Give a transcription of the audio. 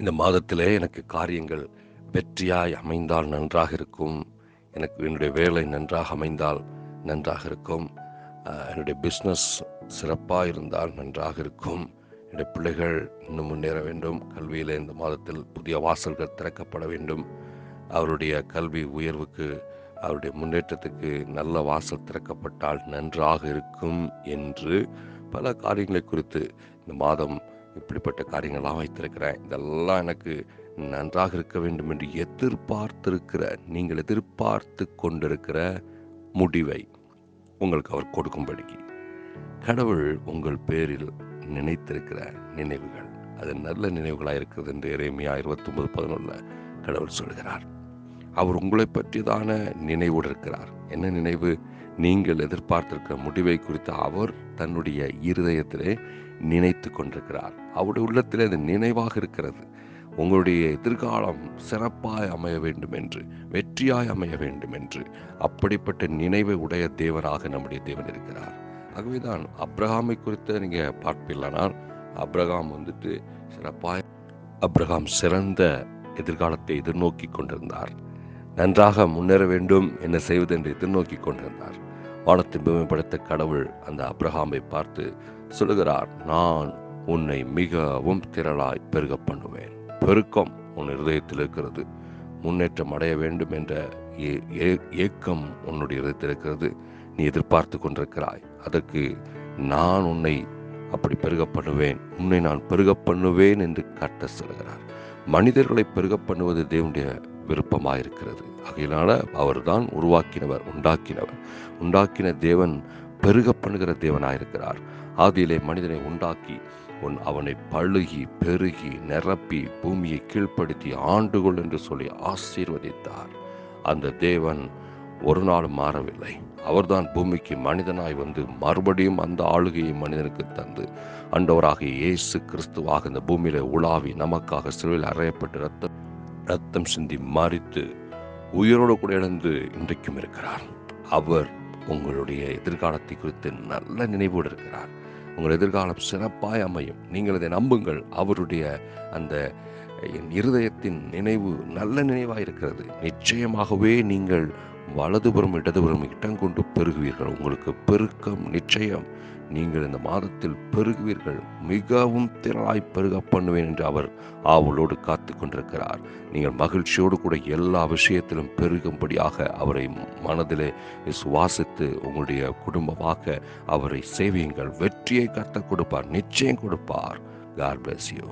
இந்த மாதத்திலே எனக்கு காரியங்கள் வெற்றியாய் அமைந்தால் நன்றாக இருக்கும். எனக்கு என்னுடைய வேலை நன்றாக அமைந்தால் நன்றாக இருக்கும். என்னுடைய பிஸ்னஸ் சிறப்பாக இருந்தால் நன்றாக இருக்கும். என்னுடைய பிள்ளைகள் இன்னும் முன்னேற வேண்டும். கல்வியில் இந்த மாதத்தில் புதிய வாசல்கள் திறக்கப்பட வேண்டும். அவருடைய கல்வி உயர்வுக்கு அவருடைய முன்னேற்றத்துக்கு நல்ல வாசல் திறக்கப்பட்டால் நன்றாக இருக்கும் என்று பல காரியங்களை குறித்து இந்த மாதம் இப்படிப்பட்ட காரியங்களாக வைத்திருக்கிறேன். இதெல்லாம் எனக்கு நன்றாக இருக்க வேண்டும் என்று எதிர்பார்த்திருக்கிற நீங்கள் எதிர்பார்த்து கொண்டிருக்கிற முடிவை உங்களுக்கு அவர் கொடுக்கும்படிக்கு. கடவுள் உங்கள் பேரில் நினைத்திருக்கிற நினைவுகள். அது நல்ல நினைவுகளாக இருக்கிறது என்று இறைமையா இருபத்தி ஒன்பது பதினொன்றில் கடவுள் சொல்கிறார். அவர் உங்களை பற்றியதான நினைவோடு இருக்கிறார். என்ன நினைவு? நீங்கள் எதிர்பார்த்திருக்கிற முடிவை குறித்து அவர் தன்னுடைய இருதயத்திலே நினைத்து கொண்டிருக்கிறார். அவருடைய உள்ளத்தில் அது நினைவாக இருக்கிறது. உங்களுடைய எதிர்காலம் சிறப்பாய் அமைய வேண்டும் என்று வெற்றியாய் அமைய வேண்டும் என்று அப்படிப்பட்ட நினைவை உடைய தேவராக நம்முடைய தேவன் இருக்கிறார். ஆகவேதான் அப்ரஹாமை குறித்து நீங்கள் பார்ப்பீர்களானால் அப்ரஹாம் வந்துட்டு சிறப்பாய் அப்ரஹாம் சிறந்த எதிர்காலத்தை எதிர்நோக்கி கொண்டிருந்தார். நன்றாக முன்னேற வேண்டும் என்ன செய்வது என்று எதிர்நோக்கி கொண்டிருந்தார். வானத்தை பூமி கடவுள் அந்த அப்ரஹாமை பார்த்து சொல்லுகிறார் நான் உன்னை மிகவும் திரளாய் பெருக பண்ணுவேன். பெருக்கம் உன் இருதயத்தில் இருக்கிறது. முன்னேற்றம் அடைய வேண்டும் என்ற ஏ- ஏ- ஏக்கம் உன்னுடைய இருதயத்தில் இருக்கிறது. நீ எதிர்பார்த்து கொண்டிருக்கிறாய். அதற்கு நான் உன்னை அப்படி பெருக பண்ணுவேன். உன்னை நான் பெருக பண்ணுவேன் என்று கட்ட சொல்கிறார் மனிதர்களை பெருக பண்ணுவது தேவனுடைய விருப்பமாயிருக்கிறது. ஆகையினால அவர்தான் உருவாக்கினவர் உண்டாக்கினவர். உண்டாக்கின தேவன் பெருக பண்ணுகிற தேவனாயிருக்கிறார். ஆதியிலே மனிதனை உண்டாக்கி உன் அவனை பழுகி பெருகி நிரப்பி பூமியை கீழ்ப்படுத்தி ஆண்டுகொள் என்று சொல்லி ஆசீர்வதித்தார். அந்த தேவன் ஒரு நாளும் மாறவில்லை. அவர்தான் பூமிக்கு மனிதனாய் வந்து மறுபடியும் அந்த ஆளுகையை மனிதனுக்கு தந்து அண்டவராகிய இயேசு கிறிஸ்துவாக இந்த பூமியில உலாவி நமக்காக சிலுவையில் அறையப்பட்டு ரத்தம் ரத்தம் சிந்தி மாறித்து உயிரோடு கூட இழந்து இன்றைக்கும் இருக்கிறார். அவர் உங்களுடைய எதிர்காலத்தை குறித்து நல்ல நினைவோடு இருக்கிறார். உங்கள் எதிர்காலம் சிறப்பாய் அமையும். நீங்கள் இதை நம்புங்கள். அவருடைய அந்த என் இருதயத்தின் நினைவு நல்ல நினைவாக இருக்கிறது. நிச்சயமாகவே நீங்கள் வலதுபுறம் இடதுபுறம் இடம் கொண்டு பெருகுவீர்கள். உங்களுக்கு பெருக்கம் நிச்சயம் நீங்கள் இந்த மாதத்தில் பெருகுவீர்கள். மிகவும் திரளாய் பெருக பண்ணுவேன் என்று அவர் ஆவலோடு காத்து கொண்டிருக்கிறார். நீங்கள் மகிழ்ச்சியோடு கூட எல்லா விஷயத்திலும் பெருகும்படியாக அவரை மனதிலே சுவாசித்து உங்களுடைய குடும்பமாக அவரை சேவியுங்கள். வெற்றியை கத்த கொடுப்பார். நிச்சயம் கொடுப்பார். God bless you